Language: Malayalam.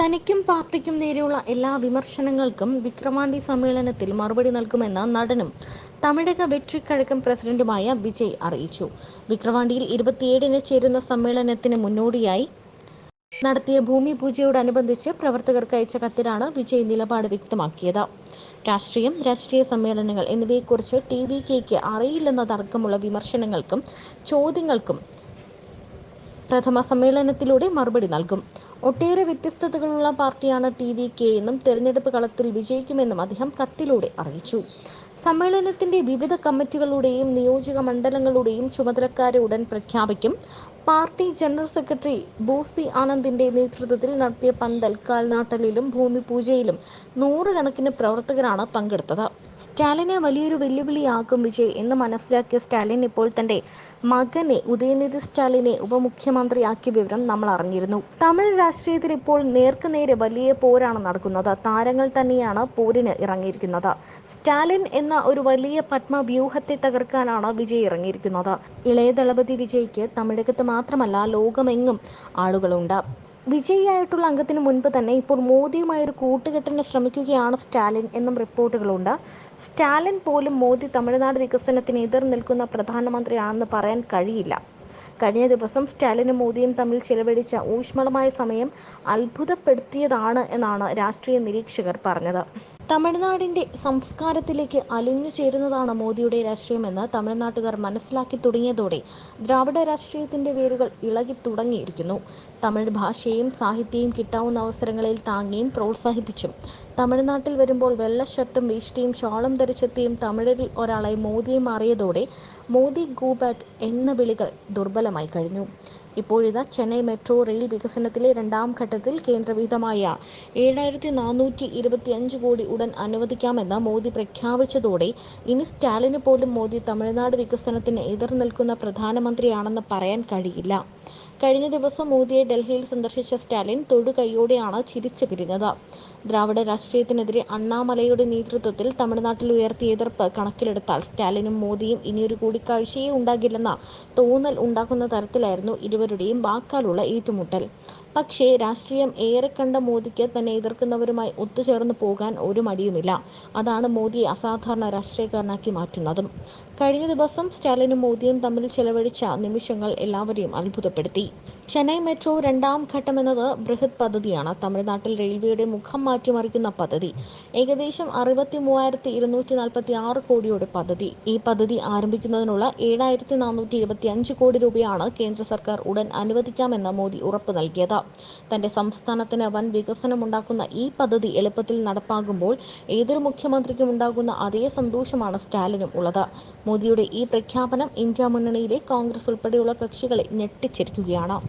തനിക്കും പാർട്ടിക്കും നേരെയുള്ള എല്ലാ വിമർശനങ്ങൾക്കും വിക്രമാണ്ടി സമ്മേളനത്തിൽ മറുപടി നൽകുമെന്ന നടനും തമിഴക വെട്രിക്കഴകം പ്രസിഡന്റുമായ വിജയ് അറിയിച്ചു. വിക്രവാണ്ടിയിൽ ഇരുപത്തിയേഴിന് ചേരുന്ന സമ്മേളനത്തിന് മുന്നോടിയായി നടത്തിയ ഭൂമി പൂജയോടനുബന്ധിച്ച് പ്രവർത്തകർക്ക് അയച്ച കത്തിലാണ് വിജയ് നിലപാട് വ്യക്തമാക്കിയത്. രാഷ്ട്രീയം രാഷ്ട്രീയ സമ്മേളനങ്ങൾ എന്നിവയെക്കുറിച്ച് ടി വി കെക്ക് അറിയില്ലെന്നതടക്കമുള്ള വിമർശനങ്ങൾക്കും ചോദ്യങ്ങൾക്കും പ്രഥമ സമ്മേളനത്തിലൂടെ മറുപടി നൽകും. ഒട്ടേറെ വ്യത്യസ്തതകളുള്ള പാർട്ടിയാണ് ടി വി കെ എന്നും തെരഞ്ഞെടുപ്പ് കളത്തിൽ വിജയിക്കുമെന്നും അദ്ദേഹം കത്തിലൂടെ അറിയിച്ചു. സമ്മേളനത്തിന്റെ വിവിധ കമ്മിറ്റികളുടെയും നിയോജക മണ്ഡലങ്ങളുടെയും ചുമതലക്കാരെ ഉടൻ പ്രഖ്യാപിക്കും. പാർട്ടി ജനറൽ സെക്രട്ടറി ബോസി ആനന്ദിന്റെ നേതൃത്വത്തിൽ നടത്തിയ പന്തൽ കാൽനാട്ടലിലും ഭൂമി പൂജയിലും നൂറുകണക്കിന് പ്രവർത്തകരാണ് പങ്കെടുത്തത്. സ്റ്റാലിനെ വലിയൊരു വെല്ലുവിളിയാക്കും വിജയ് എന്ന് മനസ്സിലാക്കിയ സ്റ്റാലിൻ ഇപ്പോൾ തന്റെ മകനെ ഉദയനിധി സ്റ്റാലിനെ ഉപമുഖ്യമന്ത്രിയാക്കിയ വിവരം നമ്മൾ അറിഞ്ഞിരുന്നു. തമിഴ് രാഷ്ട്രീയത്തിൽ ഇപ്പോൾ നേർക്കുനേരെ വലിയ പോരാണ് നടക്കുന്നത്. താരങ്ങൾ തന്നെയാണ് പോരിന് ഇറങ്ങിയിരിക്കുന്നത്. സ്റ്റാലിൻ എന്ന ഒരു വലിയ പത്മവ്യൂഹത്തെ തകർക്കാനാണ് വിജയ് ഇറങ്ങിയിരിക്കുന്നത്. ഇളയ ദളപതി വിജയ്ക്ക് തമിഴകത്ത് മാത്രമല്ല ലോകമെങ്ങും ആളുകളുണ്ട്. വിജയിയായിട്ടുള്ള അംഗത്തിന് മുൻപ് തന്നെ ഇപ്പോൾ മോദിയുമായി ഒരു കൂട്ടുകെട്ടിന് ശ്രമിക്കുകയാണ് സ്റ്റാലിൻ എന്നും റിപ്പോർട്ടുകളുണ്ട്. സ്റ്റാലിൻ പോലും മോദി തമിഴ്നാട് വികസനത്തിന് എതിർ നിൽക്കുന്ന പ്രധാനമന്ത്രിയാണെന്ന് പറയാൻ കഴിയില്ല. കഴിഞ്ഞ ദിവസം സ്റ്റാലിനും മോദിയും തമ്മിൽ ചെലവഴിച്ച ഊഷ്മളമായ സമയം അത്ഭുതപ്പെടുത്തിയതാണ് എന്നാണ് രാഷ്ട്രീയ നിരീക്ഷകർ പറഞ്ഞത്. തമിഴ്നാടിന്റെ സംസ്കാരത്തിലേക്ക് അലിഞ്ഞു ചേരുന്നതാണ് മോദിയുടെ രാഷ്ട്രീയമെന്ന് തമിഴ്നാട്ടുകാർ മനസ്സിലാക്കി തുടങ്ങിയതോടെ ദ്രാവിഡ രാഷ്ട്രീയത്തിന്റെ വേരുകൾ ഇളകി തുടങ്ങിയിരിക്കുന്നു. തമിഴ് ഭാഷയും സാഹിത്യവും കിട്ടാവുന്ന അവസരങ്ങളിൽ താങ്ങിയും പ്രോത്സാഹിപ്പിച്ചും തമിഴ്നാട്ടിൽ വരുമ്പോൾ വെള്ള ഷർട്ടും വീഷ്ടിയും ഷാളും ധരിച്ചെത്തിയും തമിഴരിൽ ഒരാളായി മോദിയെ മാറിയതോടെ മോദി ഗോ എന്ന വിളികൾ ദുർബലമായി കഴിഞ്ഞു. ഇപ്പോഴിതാ ചെന്നൈ മെട്രോ റെയിൽ വികസനത്തിലെ രണ്ടാം ഘട്ടത്തിൽ കേന്ദ്രവിഹിതമായ ഏഴായിരത്തി നാനൂറ്റി ഇരുപത്തി അഞ്ച് കോടി ഉടൻ അനുവദിക്കാമെന്ന് മോദി പ്രഖ്യാപിച്ചതോടെ ഇനി സ്റ്റാലിന് പോലും മോദി തമിഴ്നാട് വികസനത്തിന് എതിർ നിൽക്കുന്ന പ്രധാനമന്ത്രിയാണെന്ന് പറയാൻ കഴിയില്ല. കഴിഞ്ഞ ദിവസം മോദിയെ ഡൽഹിയിൽ സന്ദർശിച്ച സ്റ്റാലിൻ തൊടുകൈയോടെയാണ് ചിരിച്ചു പിരിഞ്ഞത്. ദ്രാവിഡ രാഷ്ട്രീയത്തിനെതിരെ അണ്ണാമലയുടെ നേതൃത്വത്തിൽ തമിഴ്നാട്ടിൽ ഉയർത്തിയ എതിർപ്പ് കണക്കിലെടുത്താൽ സ്റ്റാലിനും മോദിയും ഇനിയൊരു കൂടിക്കാഴ്ചയേ ഉണ്ടാകില്ലെന്ന തോന്നൽ ഉണ്ടാക്കുന്ന തരത്തിലായിരുന്നു ഇരുവരുടെയും വാക്കാലുള്ള ഏറ്റുമുട്ടൽ. പക്ഷേ രാഷ്ട്രീയം ഏറെ കണ്ട മോദിക്ക് തന്നെ എതിർക്കുന്നവരുമായി ഒത്തുചേർന്ന് പോകാൻ ഒരു മടിയുമില്ല. അതാണ് മോദിയെ അസാധാരണ രാഷ്ട്രീയക്കാരനാക്കി മാറ്റുന്നതും. കഴിഞ്ഞ ദിവസം സ്റ്റാലിനും മോദിയും തമ്മിൽ ചെലവഴിച്ച നിമിഷങ്ങൾ എല്ലാവരെയും അത്ഭുതപ്പെടുത്തി. ചെന്നൈ മെട്രോ രണ്ടാം ഘട്ടം എന്നത് ബൃഹത് പദ്ധതിയാണ്. തമിഴ്നാട്ടിൽ റെയിൽവേയുടെ മുഖം മാറ്റിമറിക്കുന്ന പദ്ധതി. ഏകദേശം അറുപത്തി മൂവായിരത്തി ഇരുന്നൂറ്റി നാൽപ്പത്തി ആറ് കോടിയുടെ പദ്ധതി. ഈ പദ്ധതി ആരംഭിക്കുന്നതിനുള്ള ഏഴായിരത്തി നാനൂറ്റി ഇരുപത്തി അഞ്ച് കോടി രൂപയാണ് കേന്ദ്ര സർക്കാർ ഉടൻ അനുവദിക്കാമെന്ന് മോദി ഉറപ്പ് നൽകിയത്. തന്റെ സംസ്ഥാനത്തിന് വൻ വികസനമുണ്ടാക്കുന്ന ഈ പദ്ധതി എളുപ്പത്തിൽ നടപ്പാകുമ്പോൾ ഏതൊരു മുഖ്യമന്ത്രിക്കും ഉണ്ടാകുന്ന അതേ സന്തോഷമാണ് സ്റ്റാലിനും ഉള്ളത്. മോദിയുടെ ഈ പ്രഖ്യാപനം ഇന്ത്യ മുന്നണിയിലെ കോൺഗ്രസ് ഉൾപ്പെടെയുള്ള കക്ഷികളെ ഞെട്ടിച്ചിരിക്കുകയാണ്. കാണാം